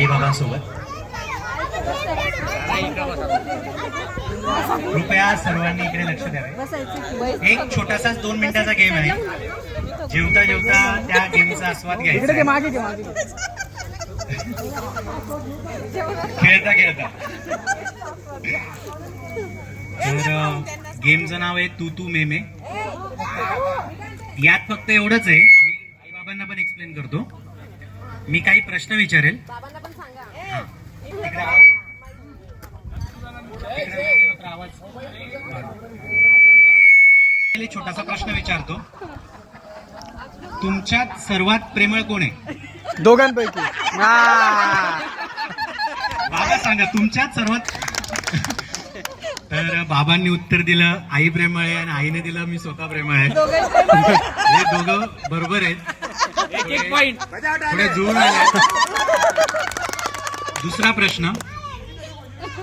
आई बाबांसोबत कृपया सर्वांनी इकडे लक्ष द्यावे एक छोटासा दोन मिनिटाचा गेम आहे. जेवता जेवता त्या गेमचा आस्वाद घ्यायचा. खेळता खेळता. तर गेमचं नाव आहे तू तू मे मे. यात फक्त एवढंच आहे. मी आई बाबांना पण एक्सप्लेन करतो. मी काही प्रश्न विचारेल. छोटासा प्रश्न विचारतो. तुमच्यात सर्वात प्रेमळ कोण आहे? दोघांपैकी. बाबा सांगा तुमच्यात सर्वात तर बाबांनी उत्तर दिलं आई प्रेमळ आहे आणि आईने दिलं मी स्वतः प्रेमळ आहे. हे दोघं बरोबर आहेत. एक एक पॉइंट जुळून आले. दुसरा प्रश्न.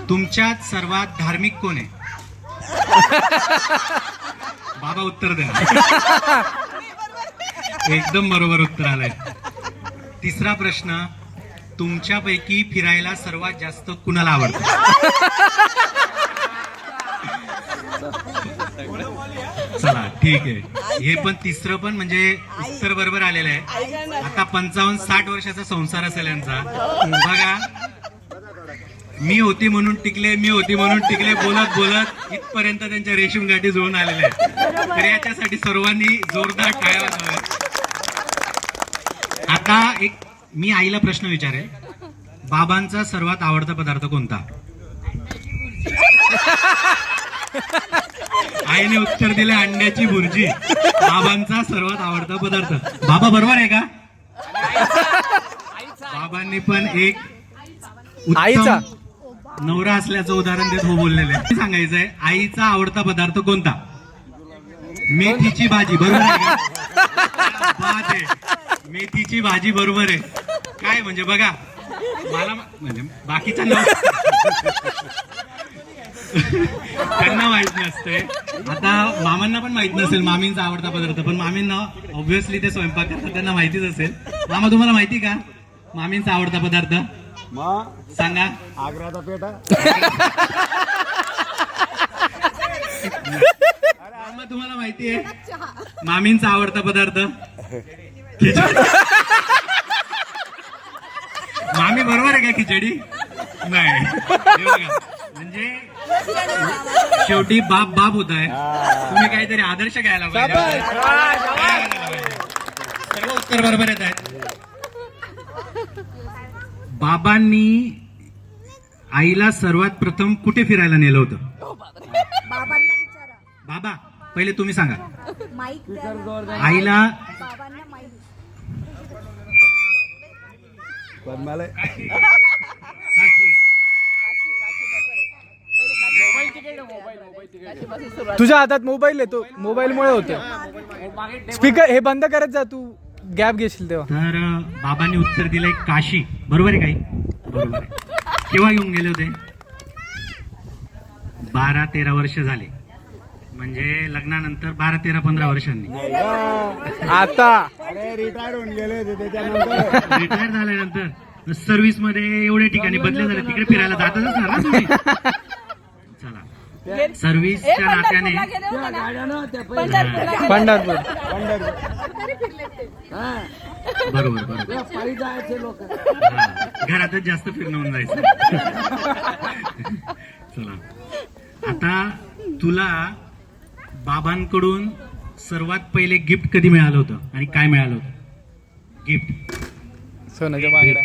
तुमच्यात सर्वात धार्मिक कोण आहे? बाबा उत्तर द्या. एकदम बरोबर उत्तर आलंय. तिसरा प्रश्न. तुमच्यापैकी फिरायला सर्वात जास्त कुणाला आवडतं? चला ठीक आहे. हे पण तिसरं पण म्हणजे उत्तर बरोबर आलेलं आहे. आता पंचावन्न साठ वर्षाचा संसार असेल यांचा. बघा. मी होती म्हणून टिकले मी होती म्हणून टिकले बोलत बोलत इथपर्यंत त्यांच्या रेशीम गाठी जुळून आलेल्या आहेत. तर याच्यासाठी सर्वांनी जोरदार टाळ्या आता एक मी आईला प्रश्न विचारेल. बाबांचा सर्वात आवडता पदार्थ कोणता? आईने उत्तर दिले अंड्याची भुर्जी. बाबांचा सर्वात आवडता पदार्थ. बाबा बरोबर आहे का? बाबांनी पण एक आईचा. नवरा असल्याचं उदाहरण देत हो बोललेलं. आहे सांगायचंय आईचा आवडता पदार्थ कोणता? मेथीची भाजी. बरोबर आहे मेथीची भाजी बरोबर आहे. काय म्हणजे बघा मला म्हणजे बाकीच्या त्यांना माहीत नसते. आता मामांना पण माहीत नसेल मामींचा आवडता पदार्थ. पण मामींना ऑब्विसली ते स्वयंपाक करतात त्यांना माहितीच असेल. मामा तुम्हाला माहिती का? मामींचा आवडता पदार्थ? सांगा. आग्र्याचा पेठा मामा तुम्हाला माहिती आहे. मामींचा आवडता पदार्थ? मामी बरोबर आहे का खिचडी? नाही. म्हणजे शेवटी बाप बाप होत आहे. तुम्ही काहीतरी आदर्श घ्यायला पाहिजे? सर्व उत्तर बरोबर येत आहेत. बाबांनी आईला सर्वात प्रथम कुठे फिरायला नेलं होतं? बाबांना विचारा. बाबा पहिले तुम्ही सांगा. आईला बाबांना माईक पण मला तुझ्या हातात मोबाईल आहे तो मोबाईल मुळे होते स्पीकर हे बंद करत जा तू गॅप घेशील तेव्हा. तर बाबांनी उत्तर दिलंय काशी. बरोबर आहे काही? बरोबर आहे. केव्हा येऊन गेले होते? बारा तेरा वर्ष झाले. म्हणजे लग्नानंतर बारा तेरा पंधरा वर्षांनी. आता. अरे रिटायर होऊन गेले होते त्याच्यानंतर. रिटायर झाल्यानंतर. सर्व्हिसमध्ये एवढ्या ठिकाणी बदले झाले तिकडे फिरायला जातच ना तुम्ही? सर्व्हिसच्या नात्याने. पंढरपूर. बरोबर बरोबर. पायी जायचे लोक. हा, घरातच जास्त फिरणं होऊन जायचं. चला. आता तुला बाबांकडून सर्वात पहिले गिफ्ट कधी मिळालं होतं आणि काय मिळालं होतं? गिफ्ट. सोन्याच्या बांगड्या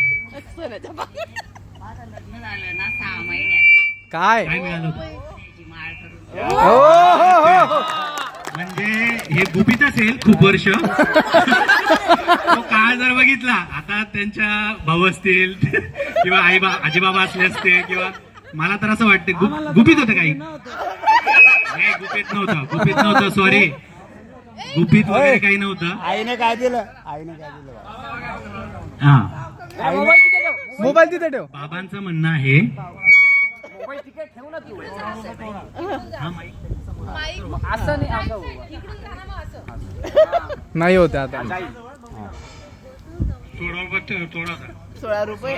काय? काय मिळालं होतं. म्हणजे हे गुपित असेल खूप वर्ष. तो काळ जर बघितला आता त्यांच्या भाऊ असतील किंवा आई बा आजीबाबा असले असते किंवा मला तर असं वाटतं गुप- गुपित होतं काही. नाही गुपित नव्हतं गुपित नव्हतं सॉरी गुपित वगैरे काही नव्हतं. आईने काय दिलं? आईने काय दिलं? हा. मोबाईल तिथे ठेव. बाबांचं म्हणणं आहे नाही होते आता. सोळा रुपये सोळा रुपये?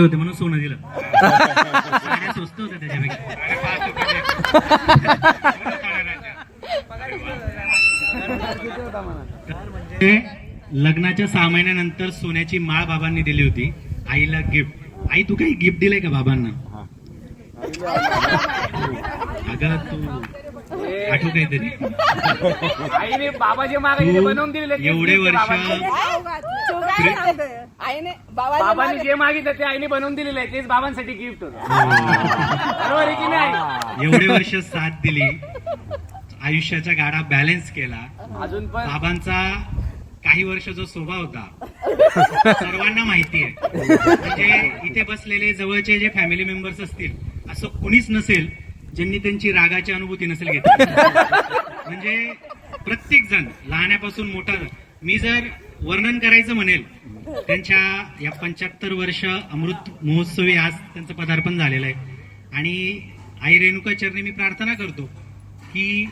होते म्हणून सोनं दिलं. साड्या स्वस्त होत्या त्याच्यापेक्षा. ते लग्नाच्या सहा महिन्यानंतर सोन्याची माळ बाबांनी दिली होती. आईला गिफ्ट आई तू काही गिफ्ट दिलंय का बाबांना? अगं तू आठव काहीतरी आईने बाबा जे मागायचे ते बनवून तेच एवढे दिले वर्ष? आईने बाबाने बाबांनी जे मागितलं ते आईने बनवून दिलेलं आहे. तेच बाबांसाठी गिफ्ट होतं. बरोबर आहे की नाही? एवढे वर्ष साथ दिली. आयुष्याचा गाडा बॅलन्स केला. अजून पण बाबांचा काही वर्ष जो स्वभाव होता सर्वांना माहिती आहे. म्हणजे इथे बसलेले जवळचे जे फॅमिली मेंबर्स असतील असं कोणीच नसेल ज्यांनी त्यांची रागाची अनुभूती नसेल घेतली. म्हणजे प्रत्येक जण लहानापासून मोठा मी जर वर्णन करायचं म्हणेल त्यांच्या या पंच्याहत्तर वर्ष अमृत महोत्सवी आज त्यांचं पदार्पण झालेलं आहे. आणि आई रेणुका चरणी मी प्रार्थना करतो की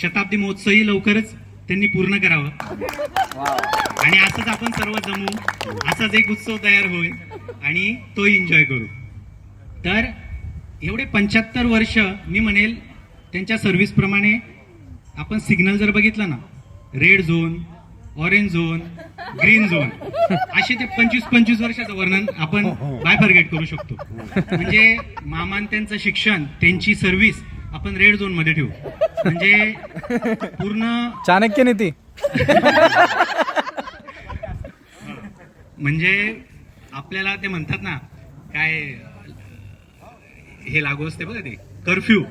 शताब्दी महोत्सवही लवकरच त्यांनी पूर्ण करावं. आणि असंच आपण सर्व जमू असाच एक उत्सव तयार होईल आणि तो एन्जॉय करू. तर एवढे पंच्याहत्तर वर्ष मी म्हणेल त्यांच्या सर्व्हिस प्रमाणे आपण सिग्नल जर बघितलं ना red zone orange zone green zone असे ते पंचवीस पंचवीस वर्षाचं वर्णन आपण बाय फॉरगेट करू शकतो. म्हणजे मामान त्यांचं शिक्षण त्यांची सर्व्हिस आपण रेड झोनमध्ये ठेवू. म्हणजे पूर्ण चाणक्य नीती. म्हणजे आपल्याला ते म्हणतात ना काय हे लागू असते बघा ते. कर्फ्यू.